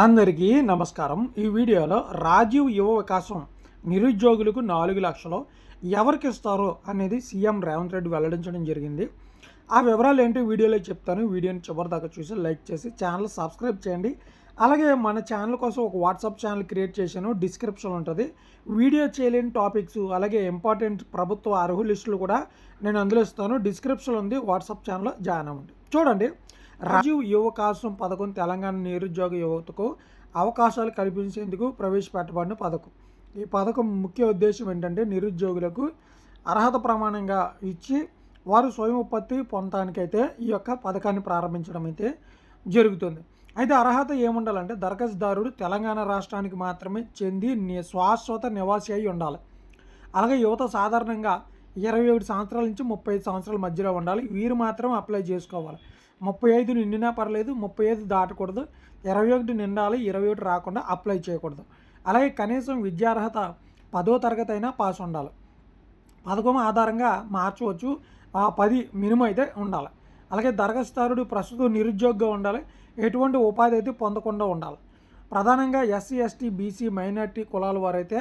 అందరికీ నమస్కారం. ఈ వీడియోలో రాజీవ్ యువ వికాసం నిరుద్యోగులకు నాలుగు లక్షలు ఎవరికి ఇస్తారో అనేది సీఎం రేవంత్ రెడ్డి వెల్లడించడం జరిగింది. ఆ వివరాలు ఏంటి వీడియోలో చెప్తాను. వీడియోని చివరిదాకా చూసి లైక్ చేసి ఛానల్ సబ్స్క్రైబ్ చేయండి. అలాగే మన ఛానల్ కోసం ఒక వాట్సాప్ ఛానల్ క్రియేట్ చేశాను. డిస్క్రిప్షన్ ఉంటుంది. వీడియో చేయలేని టాపిక్స్ అలాగే ఇంపార్టెంట్ ప్రభుత్వ అర్హు లిస్టులు కూడా నేను అందులో ఇస్తాను. డిస్క్రిప్షన్ ఉంది. వాట్సాప్ ఛానల్లో జాయిన్ అవ్వండి. చూడండి. రాజీవ్ యువకాశం పథకం తెలంగాణ నిరుద్యోగ యువతకు అవకాశాలు కల్పించేందుకు ప్రవేశపెట్టబడిన పథకం. ఈ పథకం ముఖ్య ఉద్దేశం ఏంటంటే నిరుద్యోగులకు అర్హత ప్రమాణంగా ఇచ్చి వారు స్వయం ఉత్పత్తి పొందడానికైతే ఈ యొక్క పథకాన్ని ప్రారంభించడం అయితే జరుగుతుంది. అయితే అర్హత ఏముండాలంటే దరఖాస్తుదారుడు తెలంగాణ రాష్ట్రానికి మాత్రమే చెంది ని- శాశ్వత నివాసి అయి ఉండాలి. అలాగే యువత సాధారణంగా ఇరవై ఒకటి సంవత్సరాల నుంచి ముప్పై ఐదు సంవత్సరాల మధ్యలో ఉండాలి. వీరు మాత్రం అప్లై చేసుకోవాలి. ముప్పై ఐదు నిండినా పర్లేదు ముప్పై ఐదు దాటకూడదు. ఇరవై ఒకటి నిండాలి ఇరవై ఒకటి రాకుండా అప్లై చేయకూడదు. అలాగే కనీసం విద్యార్హత పదో తరగతి అయినా పాస్ ఉండాలి. పథకం ఆధారంగా మార్చవచ్చు. ఆ పది మినిమం అయితే ఉండాలి. అలాగే దరఖాస్తుదారుడు ప్రస్తుతం నిరుద్యోగంగా ఉండాలి. ఎటువంటి ఉపాధి అయితే పొందకుండా ఉండాలి. ప్రధానంగా ఎస్సీ ఎస్టీ బీసీ మైనార్టీ కులాల వారైతే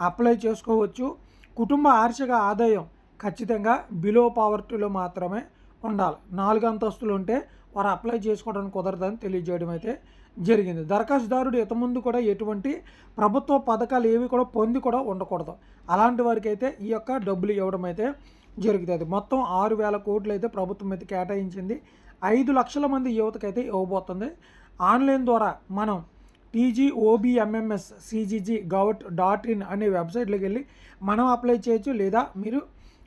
అప్లై చేసుకోవచ్చు. కుటుంబ ఆర్షిక ఆదాయం ఖచ్చితంగా బిలో పావర్టీలో మాత్రమే ఉండాలి నాలుగు అంతస్తులు ఉంటే వారు అప్లై చేసుకోవడానికి కుదరదని తెలియజేయడం అయితే జరిగింది దరఖాస్తుదారుడు ఇంతకుముందు కూడా ఎటువంటి ప్రభుత్వ పథకాలు ఏవి కూడా పొంది కూడా ఉండకూడదు అలాంటి వారికి అయితే ఈ యొక్క డబ్బులు ఇవ్వడం అయితే జరుగుతుంది మొత్తం ఆరు వేల కోట్లు అయితే ప్రభుత్వం అయితే కేటాయించింది ఐదు లక్షల మంది యువతకైతే ఇవ్వబోతుంది ఆన్లైన్ ద్వారా మనం TG TGOBMMS CGG gov dot in అనే వెబ్సైట్లోకి వెళ్ళి మనం అప్లై చేయొచ్చు లేదా మీరు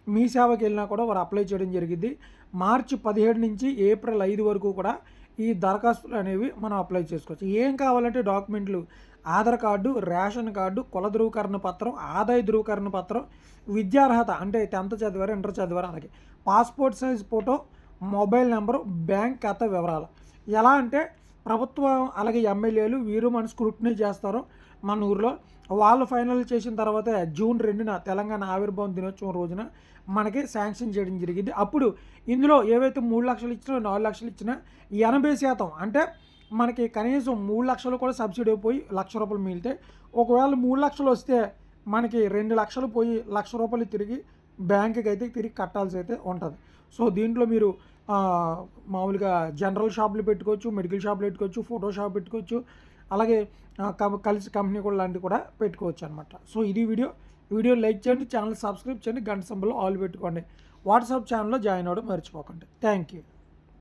మీ సేవకి వెళ్ళినా కూడా వారు అప్లై చేయడం జరిగింది. మార్చి పదిహేడు నుంచి ఏప్రిల్ ఐదు వరకు కూడా ఈ దరఖాస్తులు అనేవి మనం అప్లై చేసుకోవచ్చు. ఏం కావాలంటే డాక్యుమెంట్లు ఆధార్ కార్డు రేషన్ కార్డు కుల ధృవీకరణ పత్రం ఆదాయ ధృవీకరణ పత్రం విద్యార్హత అంటే టెన్త్ చదివారు ఇంటర్ చదివారు అలాగే passport size photo mobile number bank ఖాతా వివరాలు. ఎలా అంటే ప్రభుత్వం అలాగే ఎమ్మెల్యేలు వీరు మన స్క్రూటినీ చేస్తారు. మన ఊరిలో వాళ్ళు ఫైనల్ చేసిన తర్వాత జూన్ రెండున తెలంగాణ ఆవిర్భావం దినోత్సవం రోజున మనకి శాంక్షన్ చేయడం జరిగింది. అప్పుడు ఇందులో ఏవైతే మూడు లక్షలు ఇచ్చినా నాలుగు లక్షలు ఇచ్చినా ఎనభై శాతం అంటే మనకి కనీసం మూడు లక్షలు కూడా సబ్సిడీ పోయి లక్ష రూపాయలు మిగిలితే ఒకవేళ మూడు లక్షలు వస్తే మనకి రెండు లక్షలు పోయి లక్ష రూపాయలు తిరిగి బ్యాంకుకి అయితే తిరిగి కట్టాల్సి అయితే ఉంటుంది. సో దీంట్లో మీరు మామూలుగా జనరల్ షాపులు పెట్టుకోవచ్చు మెడికల్ షాపులు పెట్టుకోవచ్చు ఫోటో షాప్ పెట్టుకోవచ్చు అలాగే కలిసి కంపెనీ కూడా లాంటివి కూడా పెట్టుకోవచ్చు అనమాట సో ఇది వీడియో. వీడియో లైక్ చేయండి ఛానల్ సబ్స్క్రైబ్ చేయండి గంట సంబలో ఆల్ పెట్టుకోండి. వాట్సాప్ ఛానల్లో జాయిన్ అవ్వడం మర్చిపోకండి. Thank you.